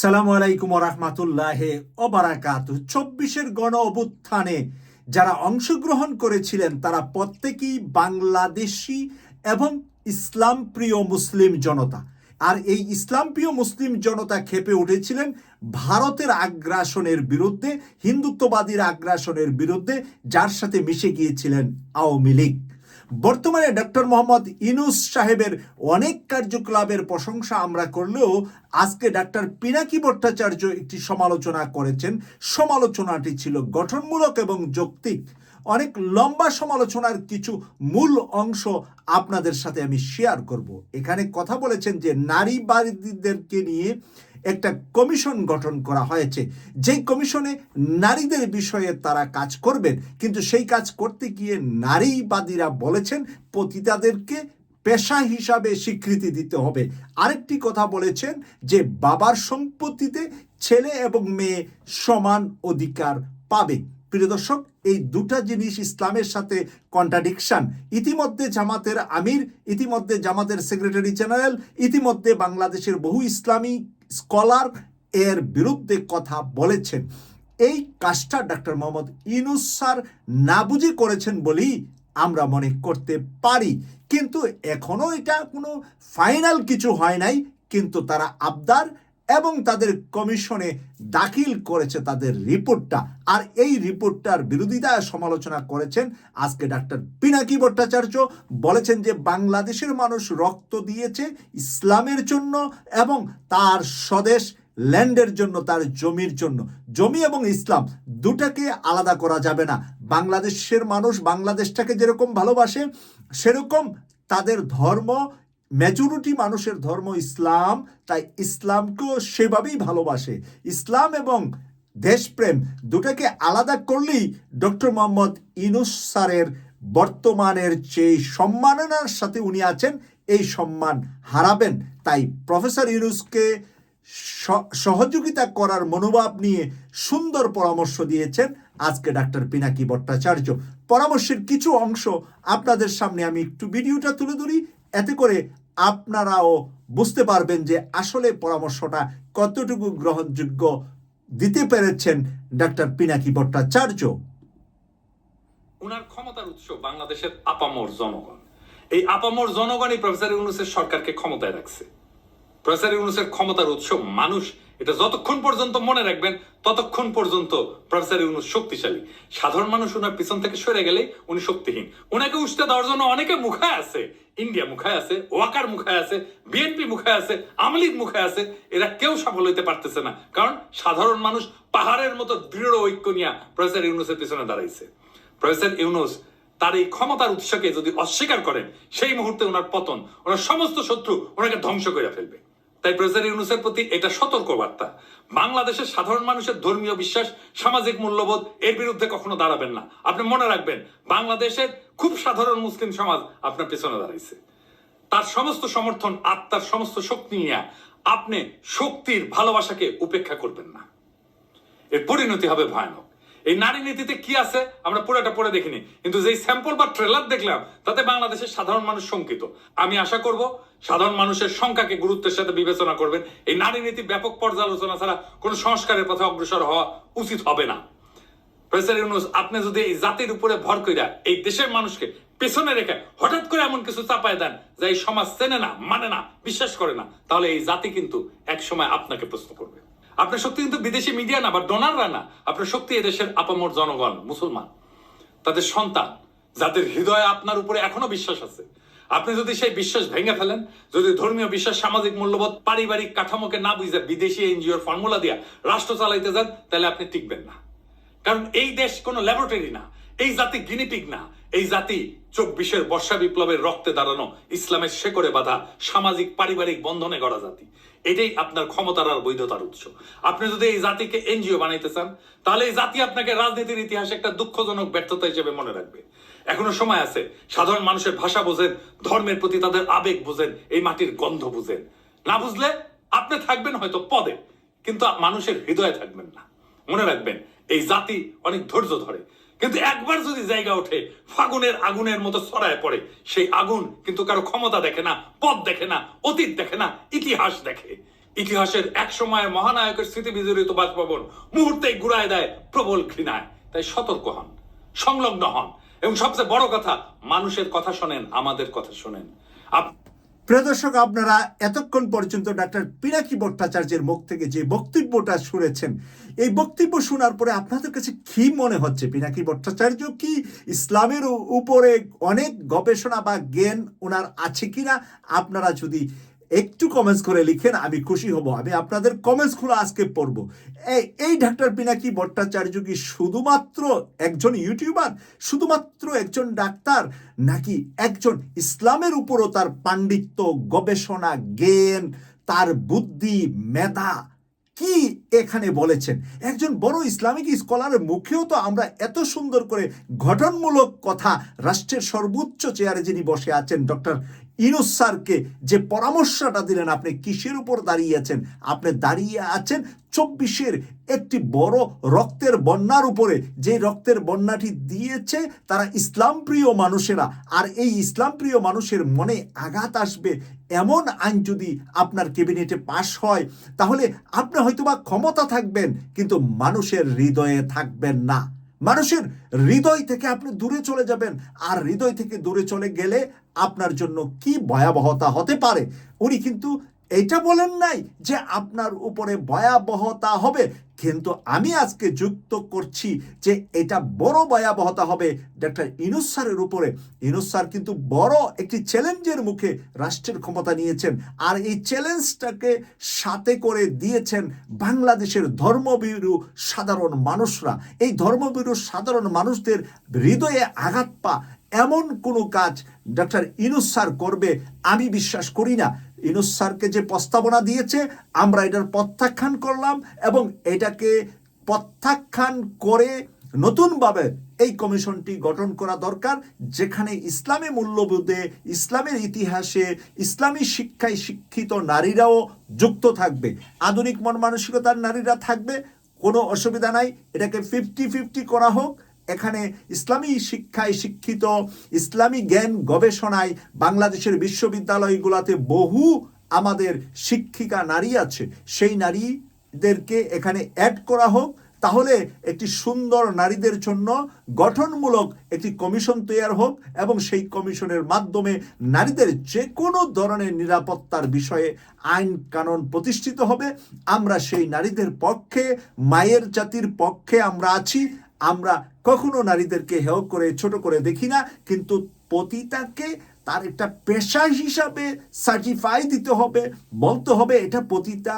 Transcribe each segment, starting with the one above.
সালামু আলাইকুম রহমাতুল্লাহ ওবারাকাত চব্বিশের গণ অভ্যুত্থানে যারা অংশগ্রহণ করেছিলেন, তারা প্রত্যেকেই বাংলাদেশি এবং ইসলাম প্রিয় মুসলিম জনতা। আর এই ইসলাম প্রিয় মুসলিম জনতা খেপে উঠেছিলেন ভারতের আগ্রাসনের বিরুদ্ধে, হিন্দুত্ববাদীর আগ্রাসনের বিরুদ্ধে, যার সাথে মিশে গিয়েছিলেন আওয়ামী লীগ। বর্তমানে ডক্টর মোহাম্মদ ইনুস সাহেবের অনেক কার্যকলাপের প্রশংসা আমরা করলেও আজকে ডাক্তার পিনাকি ভট্টাচার্য একটি সমালোচনা করেছেন। সমালোচনাটি ছিল গঠনমূলক এবং যৌক্তিক। অনেক লম্বা সমালোচনার কিছু মূল অংশ আপনাদের সাথে আমি শেয়ার করব। এখানে কথা বলেছেন যে নারীবাদীদেরকে নিয়ে একটা কমিশন গঠন করা হয়েছে। যেই কমিশনে নারীদের বিষয়ে তারা কাজ করবেন, কিন্তু সেই কাজ করতে গিয়ে নারীবাদীরা বলেছেন পতিতাদেরকে পেশা হিসাবে স্বীকৃতি দিতে হবে। আরেকটি কথা বলেছেন যে বাবার সম্পত্তিতে ছেলে এবং মেয়ে সমান অধিকার পাবে। প্রিয় দর্শক, এই দুটা জিনিস ইসলামের সাথে কন্ট্রাডিকশন ইতিমধ্যে জামাতের আমির, ইতিমধ্যে জামাতের সেক্রেটারি জেনারেল ইতিমধ্যে বাংলাদেশের বহু ইসলামী স্কলার এর বিরুদ্ধে কথা বলেছেন। এই কাজটা ডক্টর মোহাম্মদ ইনুস স্যার না বুঝে করেছেন বলেই আমরা মনে করতে পারি। কিন্তু এখনও এটা কোনো ফাইনাল কিছু হয় নাই, কিন্তু তারা আবদার এবং তাদের কমিশনে দাখিল করেছে তাদের রিপোর্টটা। আর এই রিপোর্টটার বিরোধিতা সমালোচনা করেছেন আজকে ডাক্তার পিনাকি ভট্টাচার্য। বলেছেন যে বাংলাদেশের মানুষ রক্ত দিয়েছে ইসলামের জন্য এবং তার স্বদেশ ল্যান্ডের জন্য, তার জমির জন্য। জমি এবং ইসলাম দুটাকে আলাদা করা যাবে না। বাংলাদেশের মানুষ বাংলাদেশটাকে যেরকম ভালোবাসে, সেরকম তাদের ধর্ম মেজরিটি মানুষের ধর্ম ইসলাম, তাই ইসলামকেও সেভাবেই ভালোবাসে। ইসলাম এবং দেশপ্রেম দুটাকে আলাদা করলেই ডক্টর মোহাম্মদ ইনুস স্যারের বর্তমানের যে সম্মাননার সাথে উনি আছেন, এই সম্মান হারাবেন। তাই প্রফেসর ইউনুসকে স- সহযোগিতা করার মনোভাব নিয়ে সুন্দর পরামর্শ দিয়েছেন আজকে ডাক্তার পিনাকি ভট্টাচার্য। পরামর্শের কিছু অংশ আপনাদের সামনে আমি একটু ভিডিওটা তুলে ধরি। এতে করে আপনারাও বুঝতে পারবেন যে আসলে পরামর্শটা কতটুকু গ্রহণযোগ্য দিতে পেরেছেন ডাক্তার পিনাকি ভট্টাচার্য। উনার ক্ষমতার উৎস বাংলাদেশের আপামর জনগণ। এই আপামর জনগণই প্রফেসর ইউনুসের সরকারকে ক্ষমতায় রাখছে। প্রফেসর ইউনুসের ক্ষমতার উৎস মানুষ এটা যতক্ষণ পর্যন্ত মনে রাখবেন, ততক্ষণ পর্যন্ত প্রফেসর ইউনুস শক্তিশালী। সাধারণ মানুষ উনার পিছন থেকে সরে গেলে উনি শক্তিহীন। উনাকে উঠতে দেওয়ার জন্য অনেকে মুখায় আছে। ইন্ডিয়া মুখায় আছে, ওয়াকার মুখায় আছে বিএনপি মুখায় আছে আমলিগ মুখায় আছে। এরা কেউ সফল হইতে পারতেছে না, কারণ সাধারণ মানুষ পাহাড়ের মতো দৃঢ় ঐক্য নিয়ে প্রফেসর ইউনুসের পিছনে দাঁড়াইছে। প্রফেসর ইউনুস তার এই ক্ষমতার উৎসকে যদি অস্বীকার করেন, সেই মুহূর্তে ওনার পতন, ওনার সমস্ত শত্রু ওনাকে ধ্বংস করে ফেলবে। তাই প্রফেসর ইউনুসের প্রতি এটা সতর্ক বার্তা বাংলাদেশের সাধারণ মানুষের ধর্মীয় বিশ্বাস, সামাজিক মূল্যবোধ, এর বিরুদ্ধে কখনো দাঁড়াবেন না। আপনি মনে রাখবেন, বাংলাদেশের খুব সাধারণ মুসলিম সমাজ আপনার পেছনে দাঁড়াইছে। তার সমস্ত সমর্থন, আত্মার সমস্ত শক্তি নিয়ে আপনি শক্তির ভালোবাসাকে উপেক্ষা করবেন না। এর পরিণতি হবে ভয়ানক। এই নারী নীতিতে কি আছে, আমরা পুরোটা পড়ে দেখিনি। কিন্তু যেই স্যাম্পল বা ট্রেলার দেখলাম, তাতে বাংলাদেশের সাধারণ মানুষ শঙ্কিত। আমি আশা করব, সাধারণ মানুষের সংখ্যাকে গুরুত্বের সাথে বিবেচনা করবেন। এই নারী নীতি ব্যাপক পর্যালোচনা ছাড়া কোনো সংস্কারের পথে অগ্রসর হওয়া উচিত হবে না। প্রফেসর ইউনুস, আপনি যদি এই জাতির উপরে ভর কইরা এই দেশের মানুষকে পেছনে রেখে হঠাৎ করে এমন কিছু চাপায় দেন যা এই সমাজ চেনে না মানে না, বিশ্বাস করে না, তাহলে এই জাতি কিন্তু এক সময় আপনাকে প্রশ্ন করবে। আপনার শক্তি কিন্তু বিদেশি মিডিয়া না, বা ডোনাররা না। আপনার শক্তি এদেশের আপামর জনগণ, মুসলমান। তাদের সন্তান, যাদের হৃদয়ে আপনার উপরে এখনও বিশ্বাস আছে। আপনি যদি সেই বিশ্বাস ভেঙে ফেলেন, যদি ধর্মীয় বিশ্বাস, সামাজিক মূল্যবোধ, পারিবারিক কাঠামোকে না বুঝে বিদেশি এনজিওর ফর্মুলা দিয়া রাষ্ট্র চালাইতে যান, তাহলে আপনি টিকবেন না। কারণ এই দেশ কোনো ল্যাবরেটরি না। এই জাতি গিনিপিগ না। এই জাতি চব্বিশের বর্ষা বিপ্লবের রক্তে দাঁড়ানো ইসলামের শেকড়ে বাঁধা সামাজিক পারিবারিক বন্ধনে গড়া জাতি। এটাই আপনার ক্ষমতার আর বৈধতার উৎস। আপনি যদি এই জাতিকে এনজিও বানাইতে চান, তাহলে এই জাতি আপনাকে রাজনীতির ইতিহাসে একটা দুঃখজনক ব্যর্থতা হিসেবে মনে রাখবে। এখনও সময় আছে, সাধারণ মানুষের ভাষা বোঝেন, ধর্মের প্রতি তাদের আবেগ বোঝেন, এই মাটির গন্ধ বুঝেন। না বুঝলে আপনি থাকবেন হয়তো পদে, কিন্তু মানুষের হৃদয়ে থাকবেন না। মনে রাখবেন, এই জাতি অনেক ধৈর্য ধরে। কিন্তু একবার যদি জায়গা ওঠে, ফাগুনের আগুনের মতো ছড়ায় পড়ে, সেই আগুন কিন্তু কারও ক্ষমতা দেখে না, পথ দেখে না, অতীত দেখে না, ইতিহাস দেখে। ইতিহাসের এক সময়ের মহানায়কের স্মৃতি বিজড়িত বাসভবন মুহূর্তেই ঘুরায় দেয় প্রবল ঘৃণায়। তাই সতর্ক হন, সংলগ্ন হন। এবং সবচেয়ে বড় কথা, মানুষের কথা শোনেন, আমাদের কথা শোনেন। আপ- প্রিয় দর্শক, আপনারা এতক্ষণ পর্যন্ত ডাক্তার পিনাকি ভট্টাচার্যের মুখ থেকে যে বক্তব্যটা শুনেছেন, এই বক্তব্য শোনার পরে আপনাদের কাছে কি মনে হচ্ছে? পিনাকি ভট্টাচার্য কি ইসলামের উপরে অনেক গবেষণা বা জ্ঞান ওনার আছে কিনা? আপনারা যদি একটু কমেন্টস করে লিখেন, আমি খুশি হব। আমি আপনাদের কমেন্টসগুলো আজকে পড়ব। এই ডাক্তার পিনাকি ভট্টাচার্য কি শুধুমাত্র একজন ইউটিউবার শুধুমাত্র একজন ডাক্তার? নাকি একজন ইসলামের উপরও তার পাণ্ডিত্য, গবেষণা, জ্ঞান, তার বুদ্ধি, মেধা কি এখানে বলেছেন? একজন বড় ইসলামিক স্কলারের মুখেও তো আমরা এত সুন্দর করে গঠনমূলক কথা রাষ্ট্রের সর্বোচ্চ চেয়ারে যিনি বসে আছেন, ডক্টর ইনুস স্যারকে যে পরামর্শটা দিলেন, আপনি কিসের উপর দাঁড়িয়ে আছেন? আপনি দাঁড়িয়ে আছেন চব্বিশের একটি বড় রক্তের বন্যার উপরে। যে রক্তের বন্যাটি দিয়েছে তারা ইসলাম প্রিয় মানুষেরা। আর এই ইসলাম প্রিয় মানুষের মনে আঘাত আসবে এমন আইন যদি আপনার ক্যাবিনেটে পাশ হয়, তাহলে আপনি হয়তোবা ক্ষমতা থাকবেন, কিন্তু মানুষের হৃদয়ে থাকবেন না। মানুষের হৃদয় থেকে আপনি দূরে চলে যাবেন। আর হৃদয় থেকে দূরে চলে গেলে আপনার জন্য কি ভয়াবহতা হতে পারে? উনি কিন্তু এটা বলেন নাই যে আপনার উপরে ভয়াবহতা হবে। কিন্তু আমি আজকে যুক্ত করছি যে এটা বড় ভয়াবহতা হবে ডক্টর ইনুস স্যারের উপরে। ইনুস স্যার কিন্তু বড় একটি চ্যালেঞ্জের মুখে রাষ্ট্রের ক্ষমতা নিয়েছেন আর এই চ্যালেঞ্জটাকে সাথে করে দিয়েছেন বাংলাদেশের ধর্মবিরু সাধারণ মানুষরা। এই ধর্মবিরু সাধারণ মানুষদের হৃদয়ে আঘাত পা এমন কোনো কাজ ডক্টর ইনুস স্যার করবে আমি বিশ্বাস করি না। ইনুস স্যারকে যে প্রস্তাবনা দিয়েছে, আমরা এটার প্রত্যাখ্যান করলাম এবং এটাকে প্রত্যাখ্যান করে নতুনভাবে এই কমিশনটি গঠন করা দরকার, যেখানে ইসলামী মূল্যবোধে, ইসলামের ইতিহাসে, ইসলামী শিক্ষায় শিক্ষিত নারীরাও যুক্ত থাকবে। আধুনিক মন মানসিকতার নারীরা থাকবে, কোনো অসুবিধা নাই, এটাকে ফিফটি ফিফটি করা হোক। এখানে ইসলামী শিক্ষায় শিক্ষিত, ইসলামী জ্ঞান গবেষণায় বাংলাদেশের বিশ্ববিদ্যালয়গুলোতে বহু আমাদের শিক্ষিকা নারী আছে। সেই নারীদেরকে এখানে অ্যাড করা হোক। তাহলে একটি সুন্দর নারীদের জন্য গঠনমূলক একটি কমিশন তৈরি হোক এবং সেই কমিশনের মাধ্যমে নারীদের যে কোনো ধরনের নিরাপত্তার বিষয়ে আইন কানুন প্রতিষ্ঠিত হবে। আমরা সেই নারীদের পক্ষে, মায়ের জাতির পক্ষে আমরা আছি। আমরা কখনো নারীদেরকে হেয় করে, ছোট করে দেখি না, কিন্তু পতিতাকে তার একটা পেশা হিসাবে সার্টিফাই দিতে হবে, বলতে হবে এটা পতিতা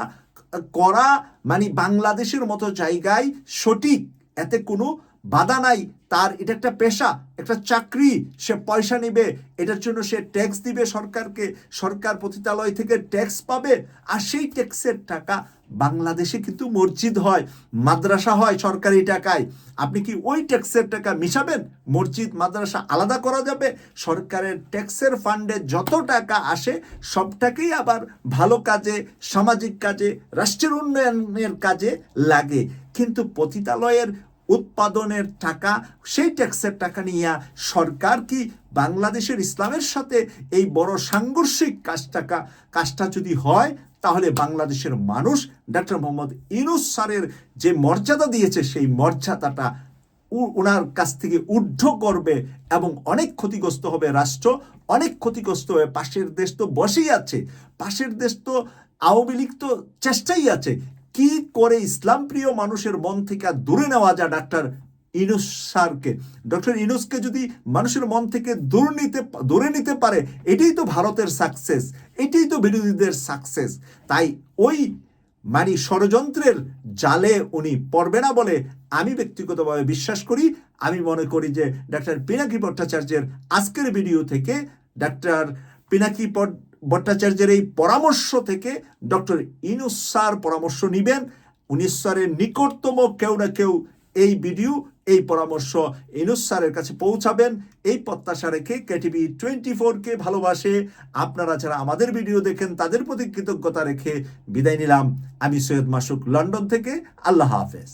করা মানে বাংলাদেশের মতো জায়গায় সঠিক। এতে কোনো বাধা নাই, তার এটা একটা পেশা, একটা চাকরি, সে পয়সা নেবে, এটার জন্য সে ট্যাক্স দিবে সরকারকে, সরকার পতিতালয় থেকে ট্যাক্স পাবে, আর সেই ট্যাক্সের টাকা বাংলাদেশে কিন্তু মসজিদ হয়, মাদ্রাসা হয় সরকারি টাকায়। আপনি কি ওই ট্যাক্সের টাকা মিশাবেন? মসজিদ, মাদ্রাসা আলাদা করা যাবে? সরকারের ট্যাক্সের ফান্ডে যত টাকা আসে, সবটাকেই আবার ভালো কাজে, সামাজিক কাজে, রাষ্ট্রের উন্নয়নের কাজে লাগে। কিন্তু পতিতালয়ের উৎপাদনের টাকা, সেই ট্যাক্সের টাকা নিয়ে সরকার কি বাংলাদেশের ইসলামের সাথে এই বড় সাংঘর্ষিক কাজটাকা কাজটা যদি হয়, তাহলে বাংলাদেশের মানুষ ডক্টর মোহাম্মদ ইনুস স্যারের যে মর্যাদা দিয়েছে, সেই মর্যাদাটা ওনার কাছ থেকে ঊর্ধ্ব করবে এবং অনেক ক্ষতিগ্রস্ত হবে রাষ্ট্র, অনেক ক্ষতিগ্রস্ত হবে পাশের দেশ তো বসেই আছে, পাশের দেশ তো আওয়ামী লীগ তো চেষ্টাই আছে। কি করে ইসলাম প্রিয় মানুষের মন থেকে দূরে নেওয়া যায়? ডাক্তার ইনুস সারকে ডক্টর ইনুসকে যদি মানুষের মন থেকে দূর নিতে দূরে নিতে পারে, এটাই তো ভারতের সাকসেস এটাই তো বিরোধীদের সাকসেস তাই ওই মানে ষড়যন্ত্রের জালে উনি পড়বে না বলে আমি ব্যক্তিগতভাবে বিশ্বাস করি। আমি মনে করি যে ডাক্তার পিনাকি ভট্টাচার্যের আজকের ভিডিও থেকে ডাক্তার পিনাকি ভট্টাচার্যের এই পরামর্শ থেকে ডক্টর ইনুস স্যার পরামর্শ নিবেন। উনি স্যারের নিকটতম কেউ না কেউ এই ভিডিও এই পরামর্শ ইনুস স্যারের কাছে পৌঁছাবেন। এই প্রত্যাশা রেখে কেটিভি টোয়েন্টি ফোরকে ভালোবাসে। আপনারা যারা আমাদের ভিডিও দেখেন, তাদের প্রতি কৃতজ্ঞতা রেখে বিদায় নিলাম। আমি সৈয়দ মাসুক লন্ডন থেকে। আল্লাহ হাফেজ।